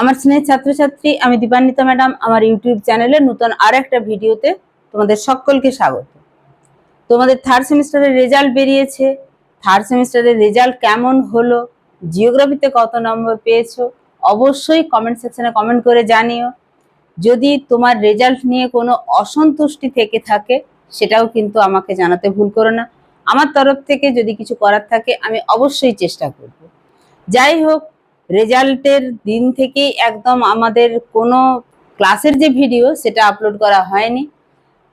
আমার স্নেহের ছাত্রছাত্রী, আমি দীপান্বিতা ম্যাডাম, আমার ইউটিউব চ্যানেলে নতুন আর একটা ভিডিওতে তোমাদের সকলকে স্বাগত। তোমাদের থার্ড সেমিস্টারের রেজাল্ট বেরিয়েছে। থার্ড সেমিস্টারের রেজাল্ট কেমন হলো? জিওগ্রাফিতে কত নম্বর পেয়েছ? অবশ্যই কমেন্ট সেকশনে কমেন্ট করে জানিও। যদি তোমার রেজাল্ট নিয়ে কোনো অসন্তুষ্টি থেকে থাকে, সেটাও কিন্তু আমাকে জানাতে ভুল করো না। আমার তরফ থেকে যদি কিছু করার থাকে, আমি অবশ্যই চেষ্টা করব। যাই হোক রেজাল্টের দিন থেকেই একদম আমাদের কোনো ক্লাসের যে ভিডিও সেটা আপলোড করা হয়নি।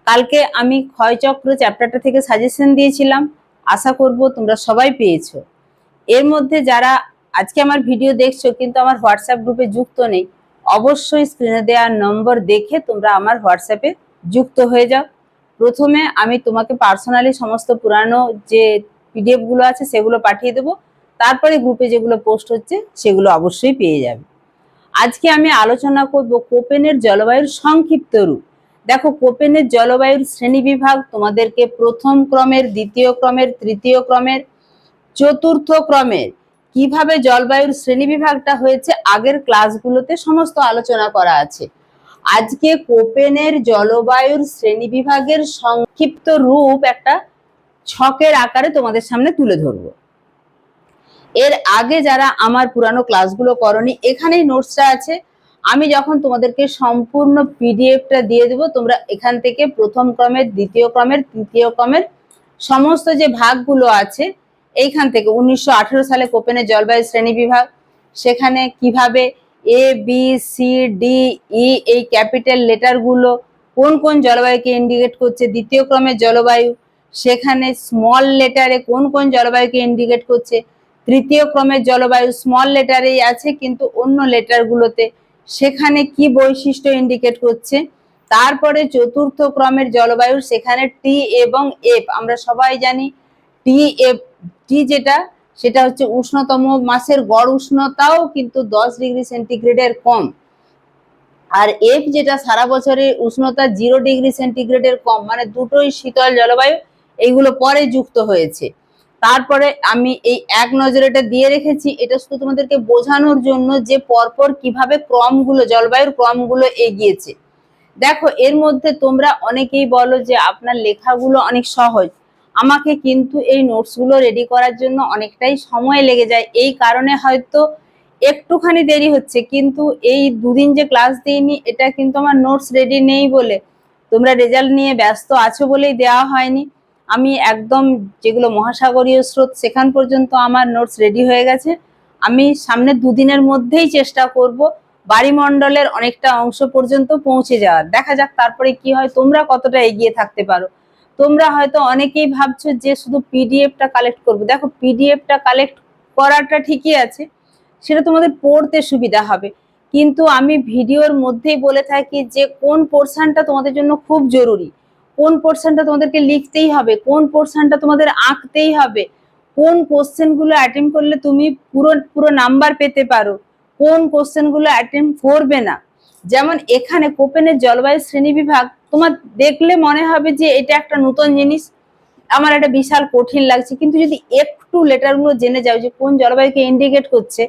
কালকে আমি ক্ষয়চক্র চ্যাপ্টারটা থেকে সাজেশন দিয়েছিলাম। আশা করব তোমরা সবাই পেয়েছ। এর মধ্যে যারা আজকে আমার ভিডিও দেখছ কিন্তু আমার হোয়াটসঅ্যাপ গ্রুপে যুক্ত নেই, অবশ্যই স্ক্রিনে দেওয়া নম্বর দেখে তোমরা আমার হোয়াটসঅ্যাপে যুক্ত হয়ে যাও। প্রথমে আমি তোমাকে পার্সোনালি সমস্ত পুরানো যে পিডিএফগুলো আছে সেগুলো পাঠিয়ে দেবো। তারপরে গ্রুপে যেগুলো পোস্ট হচ্ছে, সেগুলো অবশ্যই পেয়ে যাবে। আজকে আমি আলোচনা করব কোপেনের জলবায়ুর সংক্ষিপ্ত রূপ। দেখো, কোপেনের জলবায়ুর শ্রেণীবিভাগ তোমাদেরকে প্রথম ক্রমের, দ্বিতীয় ক্রমের, তৃতীয় ক্রমের, চতুর্থ ক্রমের কীভাবে জলবায়ুর শ্রেণীবিভাগটা হয়েছে, আগের ক্লাসগুলোতে সমস্ত আলোচনা করা আছে। আজকে কোপেনের জলবায়ুর শ্রেণীবিভাগের সংক্ষিপ্ত রূপ একটা ছকের আকারে তোমাদের সামনে তুলে ধরবো। এর আগে যারা আমার পুরানো ক্লাসগুলো করনি, এখানেই নোটসটা আছে। আমি যখন তোমাদেরকে সম্পূর্ণ পিডিএফটা দিয়ে দেবো, তোমরা এখান থেকে প্রথম ক্রমের, দ্বিতীয় ক্রমের, তৃতীয় ক্রমের সমস্ত যে ভাগগুলো আছে, এইখান থেকে উনিশশো আঠেরো সালে কোপেনের জলবায়ু শ্রেণি বিভাগ, সেখানে কীভাবে A B C D E এই ক্যাপিটাল লেটারগুলো কোন কোন জলবায়ুকে ইন্ডিকেট করছে, দ্বিতীয় ক্রমের জলবায়ু, সেখানে স্মল লেটারে কোন কোন জলবায়ুকে ইন্ডিকেট করছে তৃতীয় ক্রমের জলবায়ু স্মল লেটারেই আছে, কিন্তু অন্য লেটারগুলোতে সেখানে কি বৈশিষ্ট্য ইন্ডিকেট করছে? তারপরে চতুর্থ ক্রমের জলবায়ু, সেখানে টি এবং এফ আমরা সবাই জানি টি এফ টি যেটা, সেটা হচ্ছে উষ্ণতম মাসের গড় উষ্ণতাও কিন্তু দশ ডিগ্রি সেন্টিগ্রেডের কম। আর এফ যেটা সারা বছরের উষ্ণতা জিরো ডিগ্রি সেন্টিগ্রেডের কম মানে দুটোই শীতল জলবায়ু, এইগুলো পরে যুক্ত হয়েছে। তারপরে আমি এই এক নজরে এটা দিয়ে রেখেছি, এটা শুধু তোমাদেরকে বোঝানোর জন্য যে পরপর কীভাবে ক্রমগুলো, জলবায়ুর ক্রমগুলো এগিয়েছে। দেখো, এর মধ্যে তোমরা অনেকেই বলো যে আপনার লেখাগুলো অনেক সহজ। আমাকে কিন্তু এই নোটসগুলো রেডি করার জন্য অনেকটাই সময় লেগে যায়। এই কারণে হয়তো একটুখানি দেরি হচ্ছে, কিন্তু এই দুদিন যে ক্লাস দিইনি, এটা কিন্তু আমার নোটস রেডি নেই বলে। তোমরা রেজাল্ট নিয়ে ব্যস্ত আছো বলেই দেওয়া হয়নি। আমি একদম যেগুলো মহাসাগরীয় স্রোত সেখান পর্যন্ত আমার নোটস রেডি হয়ে গেছে। আমি সামনে দুদিনের মধ্যেই চেষ্টা করব বাড়িমণ্ডলের অনেকটা অংশ পর্যন্ত পৌঁছে যাওয়ার। দেখা যাক তারপরে কি হয়, তোমরা কতটা এগিয়ে থাকতে পারো। তোমরা হয়তো অনেকেই ভাবছ যে শুধু পিডিএফটা কালেক্ট করব। দেখো পিডিএফটা কালেক্ট করাটা ঠিকই আছে, সেটা তোমাদের পড়তে সুবিধা হবে। কিন্তু আমি ভিডিওর মধ্যেই বলে থাকি যে কোন পোর্শনটা তোমাদের জন্য খুব জরুরি। কোন পোর্শনটা তোমাদেরকে লিখতেই হবে, কোন পোর্শনটা তোমাদের আঁকতেই হবে, কোন কোশ্চেনগুলো অ্যাটেম্প করলে তুমি পুরো পুরো নাম্বার পেতে পারো, কোন কোশ্চেনগুলো অ্যাটেম্প করবে না। যেমন এখানে কোপেনের জলবায়ু শ্রেণি বিভাগ, তোমার দেখলে মনে হবে যে এটা একটা নতুন জিনিস, আমার একটা বিশাল কঠিন লাগছে, কিন্তু যদি একটু লেটারগুলো জেনে যাও যে কোন জলবায়ুকে ইন্ডিকেট করছে,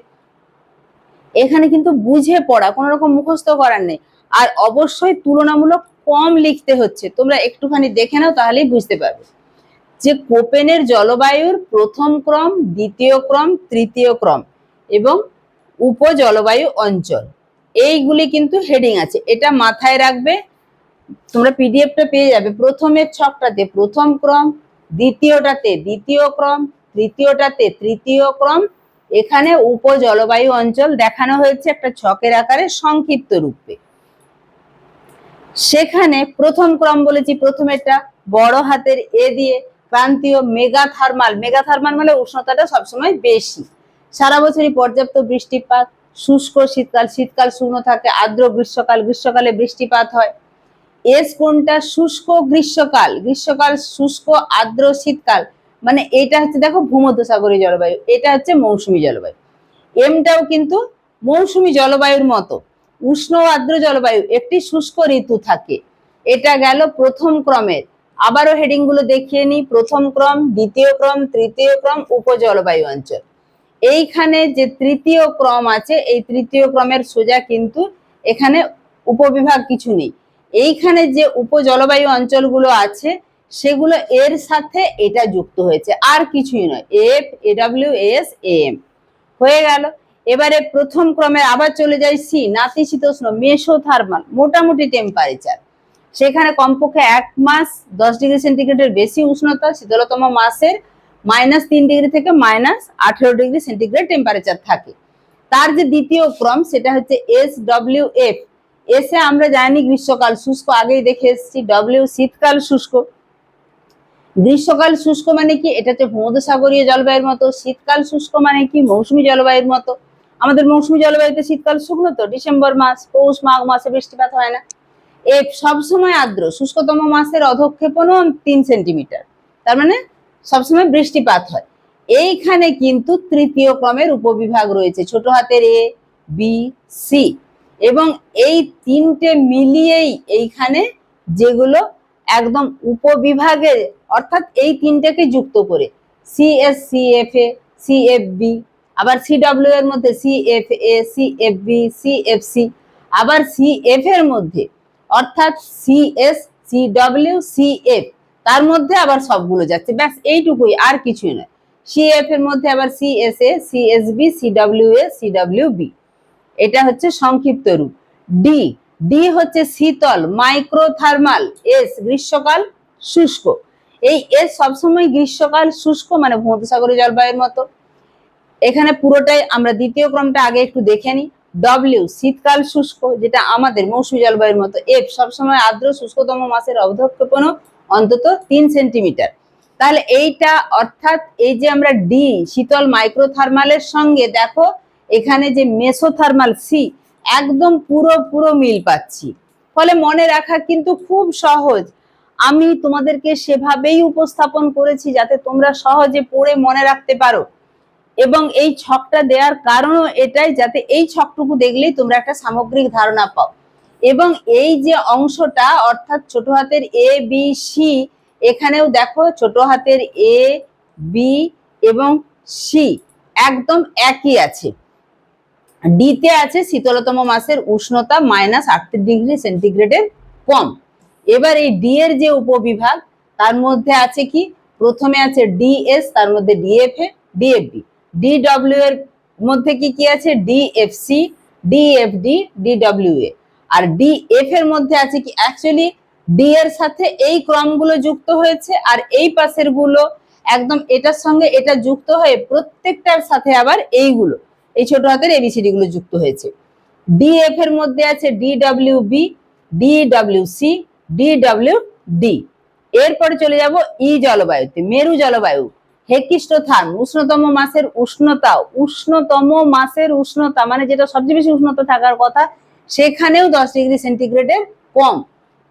এখানে কিন্তু বুঝে পড়া কোনো রকম মুখস্থ করার নেই। আর অবশ্যই তুলনামূলক কম লিখতে হচ্ছে। তোমরা একটুখানি দেখে নাও, তাহলেই বুঝতে পারবে। যে কোপেনের জলবায়ুর প্রথম ক্রম, দ্বিতীয় ক্রম, তৃতীয় ক্রম এবং উপজলবায়ু অঞ্চল, এইগুলি কিন্তু হেডিং আছে। এটা মাথায় রাখবে, তোমরা পিডিএফটা পেয়ে যাবে প্রথমের ছকটাতে। প্রথম ক্রম, দ্বিতীয়টাতে দ্বিতীয় ক্রম, তৃতীয়টাতে তৃতীয় ক্রম। এখানে উপজলবায়ু অঞ্চল দেখানো হয়েছে একটা ছকের আকারে সংক্ষিপ্ত রূপে। সেখানে প্রথম ক্রম বলেছি প্রথমেরটা বড় হাতের এ দিয়ে ক্রান্তীয় মেগা থার্মাল মেগা থার্মাল মানে উষ্ণতাটা সবসময় বেশি। সারা বছরই পর্যাপ্ত বৃষ্টিপাত, শুষ্ক শীতকাল শীতকাল শুকনো থাকে, আর্দ্র গ্রীষ্মকাল, গ্রীষ্মকালে বৃষ্টিপাত হয়। এস কোনটা শুষ্ক গ্রীষ্মকাল? গ্রীষ্মকাল, শুষ্ক, আর্দ্র শীতকাল মানে এটা হচ্ছে দেখো ভূমধ্যসাগরীয় জলবায়ু, এটা হচ্ছে মৌসুমী জলবায়ু। এমটাও কিন্তু মৌসুমী জলবায়ুর মতো। উষ্ণ আর্দ্র জলবায়ু, একটি শুষ্ক ঋতু থাকে। এটা গেল প্রথম ক্রমের। আবারও হেডিংগুলো দেখিয়ে নিই। প্রথম ক্রম, দ্বিতীয় ক্রম, তৃতীয় ক্রম, উপজলবায়ু অঞ্চল। এইখানে যে তৃতীয় ক্রম আছে, এই তৃতীয় ক্রমের সোজা কিন্তু এখানে উপবিভাগ কিছু নেই। এইখানে যে উপজলবায়ু অঞ্চলগুলো আছে, সেগুলো এর সাথে এটা যুক্ত হয়েছে। আর কিছুই নয়। এফ এডাব্লিউ এস এম হয়ে গেল। এবারে প্রথম ক্রমে আবার চলে যাই সি নাতিশীতোষ্ণ মেসোথার্মাল মোটামুটি টেম্পারেচার সেখানে কমপক্ষে এক মাস দশ ডিগ্রি সেন্টিগ্রেডের বেশি উষ্ণতা, শীতলতম মাসের মাইনাস তিন ডিগ্রি থেকে মাইনাস আঠেরো ডিগ্রি সেন্টিগ্রেড টেম্পারেচার থাকে। তার যে দ্বিতীয় ক্রম, সেটা হচ্ছে এস ডব্লিউ এফ এসে আমরা জানি গ্রীষ্মকাল শুষ্ক, আগেই দেখে এসেছি ডব্লিউ শীতকাল শুষ্ক। গ্রীষ্মকাল শুষ্ক মানে কি? এটা হচ্ছে ভূমধ্যসাগরীয় জলবায়ুর মতো, শীতকাল শুষ্ক মানে কি? মৌসুমী জলবায়ুর মতো। আমাদের মৌসুমী জলবায়ুতে শীতকাল শুকনো তো, ডিসেম্বর মাস, পৌষ মাঘ মাসে বৃষ্টিপাত হয় না। এফ সবসময় আর্দ্র, শুষ্কতম মাসের অধক্ষেপণও তিন সেন্টিমিটার, তার মানে সবসময় বৃষ্টিপাত হয়। এইখানে কিন্তু তৃতীয় ক্রমের উপবিভাগ রয়েছে, ছোট হাতের এ, বি, সি, এবং এই তিনটে মিলিয়েই এইখানে যেগুলো একদম উপবিভাগের, অর্থাৎ এই তিনটাকে যুক্ত করে, C S C F A, C F B আবার সি ডব্লিউ এর মধ্যে C F A C F B C F C আবার সি এফ এর মধ্যে, অর্থাৎ C S C W C F তার মধ্যে আবার সবগুলো যাচ্ছে। ব্যাস, এইটুকুই, আর কিছুই নয়। সি এফ এর মধ্যে আবার C S A C S B C W A C W B এটা হচ্ছে সংক্ষিপ্ত রূপ। ডি ডি হচ্ছে শীতল, মাইক্রোথার্মাল এস গ্রীষ্মকাল, শুষ্ক। এই এস সবসময় গ্রীষ্মকাল, শুষ্ক মানে ভূমধ্যসাগরীয় জলবায়ুর মতো। এখানে পুরোটাই আমরা দ্বিতীয় ক্রমটা আগে একটু দেখে নিই। ডব্লিউ শীতকাল শুষ্ক, যেটা আমাদের মৌসুমী জলবায়ুর মতো। এফ সবসময় আর্দ্র, শুষ্কতম মাসের অবধক্ষেপণ অন্তত তিন সেন্টিমিটার। তাহলে এইটা, অর্থাৎ এই যে আমরা ডি শীতল মাইক্রোথার্মালের সঙ্গে দেখো, এখানে যে মেসোথার্মাল সি একদম পুরো পুরো মিল পাচ্ছি। ফলে মনে রাখা কিন্তু খুব সহজ। আমি তোমাদেরকে সেভাবেই উপস্থাপন করেছি যাতে তোমরা সহজে পড়ে মনে রাখতে পারো। এবং এই ছকটা দেওয়ার কারণও এটাই যাতে এই ছকটুকু দেখলেই তোমরা একটা সামগ্রিক ধারণা পাও। এবং এই যে অংশটা, অর্থাৎ ছোট হাতের এ বি সি এখানেও দেখো ছোট হাতের এ বি এবং সি একদম একই আছে। ডিতে আছে শীতলতম মাসের উষ্ণতা মাইনাস আটত্রিশ ডিগ্রি সেন্টিগ্রেডের কম। এবার এই ডি এর যে উপবিভাগ, তার মধ্যে আছে কি? প্রথমে আছে ডিএস তার মধ্যে ডিএফএ ডিএফবি ডিডব্লিউ এর মধ্যে কি কি আছে? ডিএফসি ডিএফডি ডিডব্লিউ এ আর ডিএফ এর মধ্যে আছে কি? অ্যাকচুয়ালি ডি এর সাথে এই ক্রমগুলো যুক্ত হয়েছে আর এই পাশেরগুলো একদম এটার সঙ্গে এটা যুক্ত হয়ে প্রত্যেকটার সাথে আবার এইগুলো, এই ছোট হাতের এবিসিডি গুলো যুক্ত হয়েছে। ডিএফ এর মধ্যে আছে DW B DW C DW D এরপরে চলে যাব ই জলবায়ুতে, মেরু জলবায়ু। হেকিষ্ট থার্ম উষ্ণতম মাসের উষ্ণতা, উষ্ণতম মাসের উষ্ণতা মানে যেটা সবচেয়ে বেশি উষ্ণতা থাকার কথা, সেখানেও দশ ডিগ্রি সেন্টিগ্রেডের কম।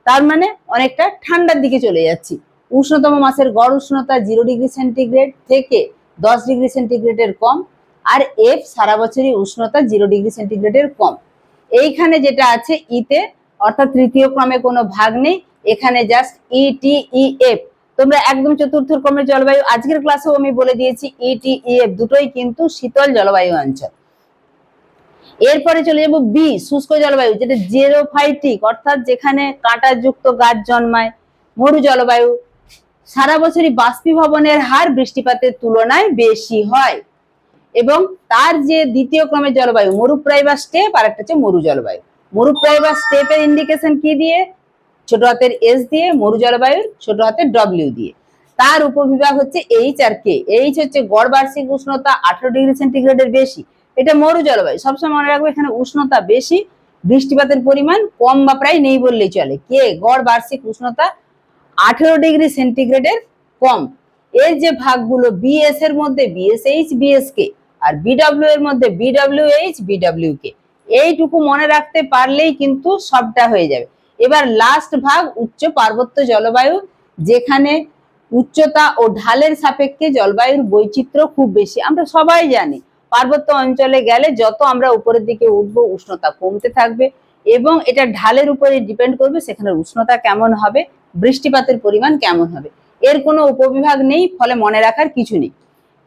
তার মানে অনেকটা ঠান্ডার দিকে চলে যাচ্ছি। উষ্ণতম মাসের গড় উষ্ণতা জিরো ডিগ্রি সেন্টিগ্রেড থেকে দশ ডিগ্রি সেন্টিগ্রেডের কম, আর এফ সারা বছরই উষ্ণতা জিরো ডিগ্রি সেন্টিগ্রেডের কম। এইখানে যেটা আছে ইতে, অর্থাৎ তৃতীয় ক্রমে কোনো ভাগ নেই, এখানে জাস্ট ই টি ই এফ তোমরা একদম চতুর্থ ক্রমের জলবায়ু, আজকের ক্লাসেও আমি বলে দিয়েছি ই টি ই এফ দুটোই কিন্তু শীতল জলবায়ু অঞ্চল। এরপরে চলে যাব বি শুষ্ক জলবায়ু, যেটা জেরোফাইটিক অর্থাৎ যেখানে কাঁটাযুক্ত গাছ জন্মায়, মরু জলবায়ু। সারা বছরই বাষ্পীভবনের হার বৃষ্টিপাতের তুলনায় বেশি হয়। এবং তার যে দ্বিতীয় ক্রমের জলবায়ু, মরুপ্রায় বা স্টেপ আর একটা হচ্ছে মরু জলবায়ু। মরুপ্রায় বা স্টেপের ইন্ডিকেশন কি দিয়ে? ছোট হাতের এস দিয়ে মরু জলবায়ুর ছোট হাতের ডব্লিউ দিয়ে। তার উপবিভাগ হচ্ছে এইচ আর কে এইচ হচ্ছে গড় বার্ষিক উষ্ণতা আঠারো ডিগ্রি সেন্টিগ্রেডের বেশি। এটা মরু জলবায়ু। সবসময় মনে রাখবে এখানে উষ্ণতা বেশি, বৃষ্টিপাতের পরিমাণ কম বা প্রায় নেই বললেই চলে। কে গড় বার্ষিক উষ্ণতা আঠেরো ডিগ্রি সেন্টিগ্রেডের কম। এর যে ভাগগুলো বিএস এর মধ্যে বিএসএইচ বিএসকে আর বিডব্লিউ এর মধ্যে বিডব্লিউএইচ বিডব্লিউ কে এইটুকু মনে রাখতে পারলেই কিন্তু সবটা হয়ে যাবে। এবার লাস্ট ভাগ উচ্চ পার্বত্য জলবায়ু, যেখানে উচ্চতা ও ঢালের সাপেক্ষে জলবায়ুর বৈচিত্র্য খুব বেশি। আমরা সবাই জানি, পার্বত্য অঞ্চলে গেলে যত আমরা উপরের দিকে উঠবো, উষ্ণতা কমতে থাকবে এবং এটা ঢালের উপরে ডিপেন্ড করবে সেখানে উষ্ণতা কেমন হবে, বৃষ্টিপাতের পরিমাণ কেমন হবে। এর কোনো উপবিভাগ নেই, ফলে মনে রাখার কিছু নেই।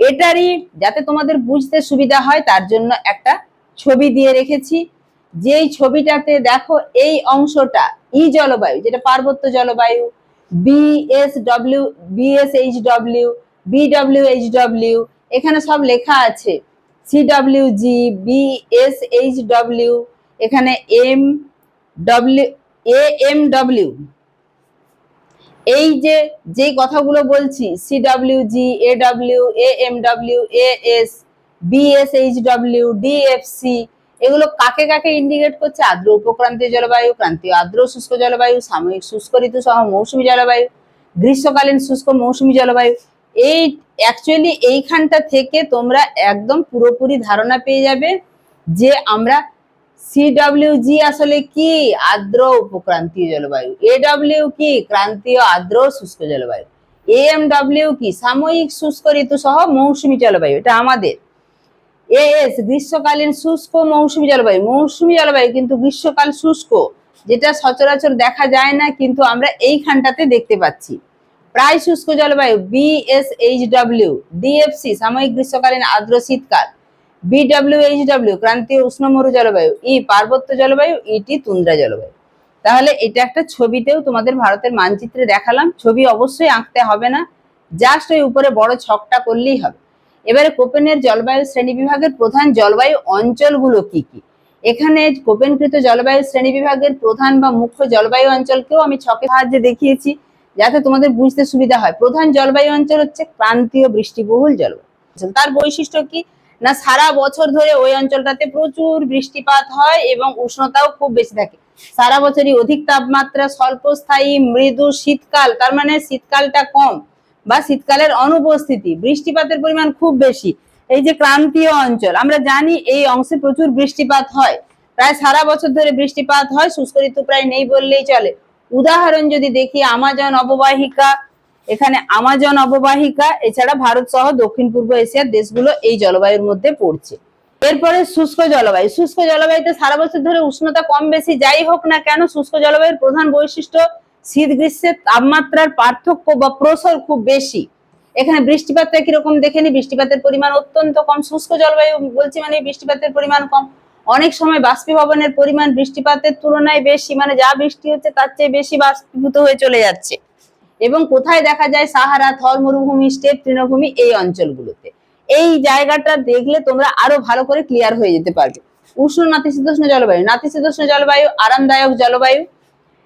এটারই যাতে তোমাদের বুঝতে সুবিধা হয়, তার জন্য একটা ছবি দিয়ে রেখেছি। যেই ছবিটাতে দেখো এই অংশটা, ই জলবায়ু, যেটা পার্বত্য জলবায়ু বিএসডব্লিউ বিএসএইচডব্লিউ বিডব্লিউএইচডব্লিউ এখানে সব লেখা আছে। সিডব্লিউজি বিএসএইচডব্লিউ এখানে M W A M W এই যে, যেই কথাগুলো বলছি CWG A W A M W A S BSHW DFC এগুলো কাকে কাকে ইন্ডিকেট করছে? আর্দ্র উপক্রান্তীয় জলবায়ু, ক্রান্তীয় আর্দ্র শুষ্ক জলবায়ু, সাময়িক শুষ্ক ঋতু সহ মৌসুমী জলবায়ু, গ্রীষ্মকালীন শুষ্ক মৌসুমী জলবায়ু। এই অ্যাকচুয়ালি এইখানটা থেকে তোমরা একদম পুরোপুরি ধারণা পেয়ে যাবে যে আমরা সিডব্লিউজি আসলে কি? আর্দ্র উপক্রান্তীয় জলবায়ু। এডব্লিউ কি? ক্রান্তীয় আর্দ্র শুষ্ক জলবায়ু। এএমডব্লিউ কি? সাময়িক শুষ্ক ঋতু সহ মৌসুমী জলবায়ু। এটা আমাদের। এএস গ্রীষ্মকালীন শুষ্ক মৌসুমী জলবায়ু। মৌসুমী জলবায়ু কিন্তু গ্রীষ্মকাল শুষ্ক, যেটা সচরাচর দেখা যায় না, কিন্তু আমরা এইখানটাতে দেখতে পাচ্ছি। প্রায় শুষ্ক জলবায়ু বিএসএইচডব্লিউ ডিএফসি সাময়িক গ্রীষ্মকালীন আর্দ্র শীতকাল। বিডব্লিউএইচডব্লিউ ক্রান্তীয় উষ্ণমরু জলবায়ু ই পার্বত্য জলবায়ু ইটি তুন্দ্রা জলবায়ু। তাহলে এটা একটা ছবিতেও তোমাদের ভারতের মানচিত্রে দেখালাম। ছবি অবশ্যই আঁকতে হবে না, জাস্ট ওই উপরে বড় ছকটা করলেই হবে। এবারে কোপেনের জলবায়ু শ্রেণি বিভাগের প্রধান জলবায়ু অঞ্চলগুলো কি কি? এখানে কোপেনকৃত জলবায়ু শ্রেণি বিভাগের প্রধান বা মুখ্য জলবায়ু অঞ্চলকেও আমি ছকের সাহায্যে দেখিয়েছি, যাতে তোমাদের বুঝতে সুবিধা হয়। প্রধান জলবায়ু অঞ্চল হচ্ছে ক্রান্তীয় বৃষ্টিবহুল জলবায়ু। তার বৈশিষ্ট্য কি? না, সারা বছর ধরে ওই অঞ্চলটাতে প্রচুর বৃষ্টিপাত হয় এবং উষ্ণতাও খুব বেশি থাকে। সারা বছরই অধিক তাপমাত্রা, স্বল্পস্থায়ী, মৃদু শীতকাল, তার মানে শীতকালটা কম। বা শীতকালের অনুপস্থিতি, বৃষ্টিপাতের পরিমাণ খুব বেশি। এই যে ক্রান্তীয় অঞ্চল, আমরা জানি এই অংশে প্রচুর বৃষ্টিপাত হয়। প্রায় সারা বছর ধরে বৃষ্টিপাত হয় শুষ্ক ঋতু প্রায় নেই বললেই চলে। উদাহরণ যদি দেখি, আমাজন অববাহিকা, এখানে আমাজন অববাহিকা, এছাড়া ভারত সহ দক্ষিণ পূর্ব এশিয়ার দেশগুলো এই জলবায়ুর মধ্যে পড়ছে। এরপরে শুষ্ক জলবায়ু, শুষ্ক জলবায়ুতে সারা বছর ধরে উষ্ণতা কম বেশি, যাই হোক না কেন, শুষ্ক জলবায়ুর প্রধান বৈশিষ্ট্য শীত গ্রীষ্মের তাপমাত্রার পার্থক্য বা প্রসর খুব বেশি। এখানে বৃষ্টিপাতটা কীরকম দেখে নি বৃষ্টিপাতের পরিমাণ অত্যন্ত কম। শুষ্ক জলবায়ু বলছি মানে বৃষ্টিপাতের পরিমাণ কম। অনেক সময় বাষ্পীভবনের পরিমাণ বৃষ্টিপাতের তুলনায় বেশি মানে যা বৃষ্টি হচ্ছে তার চেয়ে বেশি বাষ্পীভূত হয়ে চলে যাচ্ছে। এবং কোথায় দেখা যায় সাহারা থর মরুভূমি স্টেপ তৃণভূমি এই অঞ্চলগুলোতে। এই জায়গাটা দেখলে তোমরা আরও ভালো করে ক্লিয়ার হয়ে যেতে পারবে। উষ্ণ নাতিশীতোষ্ণ জলবায়ু। নাতিশীতোষ্ণ জলবায়ু আরামদায়ক জলবায়ু।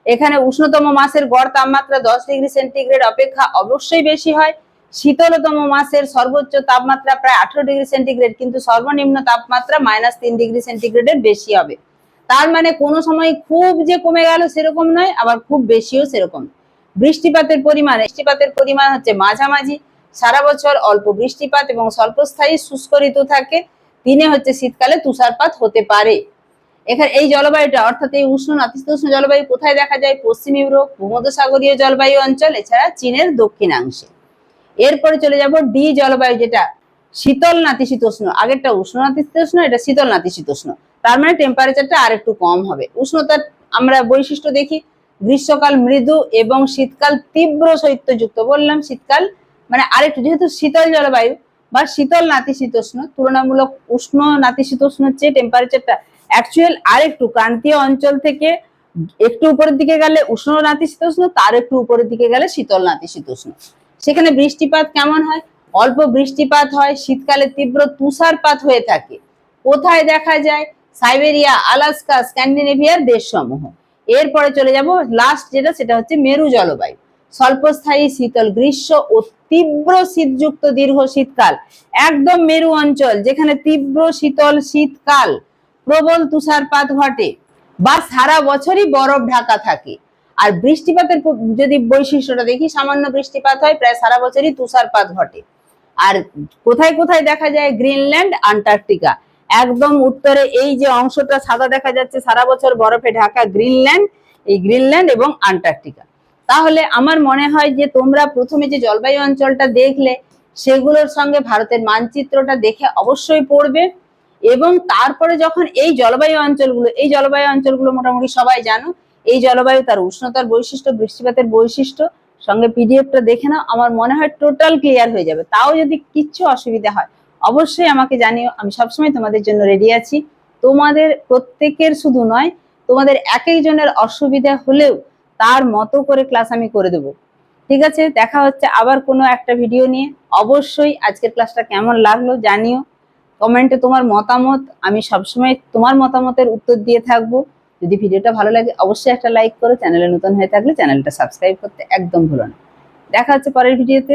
এখানে উষ্ণতম মাসের গড় তাপমাত্রা দশ ডিগ্রি সেন্টিগ্রেড অপেক্ষা অবশ্যই বেশি হয়। শীতলতম মাসের সর্বোচ্চ তাপমাত্রা প্রায় আঠারো ডিগ্রি সেন্টিগ্রেড, কিন্তু সর্বনিম্ন তাপমাত্রা মাইনাস তিন ডিগ্রি সেন্টিগ্রেডের বেশি হবে। তার মানে কোনো সময় খুব যে কমে গেল সেরকম নয়, আবার খুব বেশিও সেরকম। বৃষ্টিপাতের পরিমাণ বৃষ্টিপাতের পরিমাণ হচ্ছে মাঝামাঝি। সারা বছর অল্প বৃষ্টিপাত এবং স্বল্পস্থায়ী শুষ্ক ঋতু থাকে। দিনে হচ্ছে শীতকালে তুষারপাত হতে পারে। এখানে এই জলবায়ুটা, অর্থাৎ এই উষ্ণ নাতিশীতোষ্ণ জলবায়ু কোথায় দেখা যায়? পশ্চিম ইউরোপ, ভূমধ্যসাগরীয় জলবায়ু অঞ্চল, এছাড়া চীনের দক্ষিণাংশে। এরপরে চলে যাব ডি জলবায়ু, যেটা শীতল নাতিশীতোষ্ণ আগেরটা উষ্ণ নাতিশীতোষ্ণ এটা শীতল নাতিশীতোষ্ণ তার মানে টেম্পারেচারটা আর একটু কম হবে। উষ্ণতার আমরা বৈশিষ্ট্য দেখি, গ্রীষ্মকাল মৃদু এবং শীতকাল তীব্র শৈত্যযুক্ত বললাম, শীতকাল মানে আরেকটু, যেহেতু শীতল জলবায়ু বা শীতল নাতিশীতোষ্ণ, তুলনামূলক উষ্ণ নাতিশীতোষ্ণ চেয়ে টেম্পারেচারটা অ্যাকচুয়াল আরেকটু ক্রান্তীয় অঞ্চল থেকে একটু উপরের দিকে গেলে উষ্ণ নাতিশীতোষ্ণ, তার একটু উপরের দিকে গেলে শীতল নাতিশীতোষ্ণ। সেখানে বৃষ্টিপাত কেমন হয়? অল্প বৃষ্টিপাত হয়, শীতকালে তীব্র তুষারপাত হয়ে থাকে। কোথায় দেখা যায়? সাইবেরিয়া, আলাস্কা, স্ক্যান্ডিনেভিয়ার দেশসমূহ। এরপরে চলে যাব লাস্ট যেটা, সেটা হচ্ছে মেরু জলবায়ু। স্বল্পস্থায়ী শীতল গ্রীষ্ম ও তীব্র শীতযুক্ত দীর্ঘ শীতকাল। একদম মেরু অঞ্চল, যেখানে তীব্র শীতল শীতকাল প্রবল তুষারপাত ঘটে বা সারা বছরই বরফ ঢাকা থাকে। আর বৃষ্টিপাতের যদি বৈশিষ্ট্যটা দেখি, সামান্য বৃষ্টিপাত হয়, প্রায় সারা বছরই তুষারপাত ঘটে। আর কোথায় কোথায় দেখা যায়? Greenland, Antarctica. একদম উত্তরে এই যে অংশটা সাদা দেখা যাচ্ছে, সারা বছর বরফে ঢাকা গ্রিনল্যান্ড, এই গ্রিনল্যান্ড এবং আন্টার্কটিকা। তাহলে আমার মনে হয় যে তোমরা প্রথমে যে জলবায়ু অঞ্চলটা দেখলে, সেগুলোর সঙ্গে ভারতের মানচিত্রটা দেখে অবশ্যই পড়বে। এবং তারপরে যখন এই জলবায়ু অঞ্চলগুলো, এই জলবায়ু অঞ্চলগুলো মোটামুটি সবাই জানো, এই জলবায়ু তার উষ্ণতার বৈশিষ্ট্য, বৃষ্টিপাতের বৈশিষ্ট্য, সঙ্গে পিডিএফটা দেখে নাও, আমার মনে হয় টোটাল ক্লিয়ার হয়ে যাবে। তাও যদি কিচ্ছু অসুবিধা হয়, অবশ্যই আমাকে জানিও, আমি সবসময় তোমাদের জন্য রেডি আছি। তোমাদের প্রত্যেকের শুধু নয়, তোমাদের এক একজনের অসুবিধা হলেও তার মতো করে ক্লাস আমি করে দেবো। ঠিক আছে? দেখা হচ্ছে আবার কোনো একটা ভিডিও নিয়ে। অবশ্যই আজকের ক্লাসটা কেমন লাগল জানিও। কমেন্টে তোমার মতামত। আমি সবসময় তোমার মতামতের উত্তর দিয়ে থাকব। যদি ভিডিওটা ভালো লাগে, অবশ্যই একটা লাইক করো। চ্যানেলে নতুন হয়ে থাকলে চ্যানেলটা সাবস্ক্রাইব করতে একদম ভুলো না। দেখা হচ্ছে পরের ভিডিওতে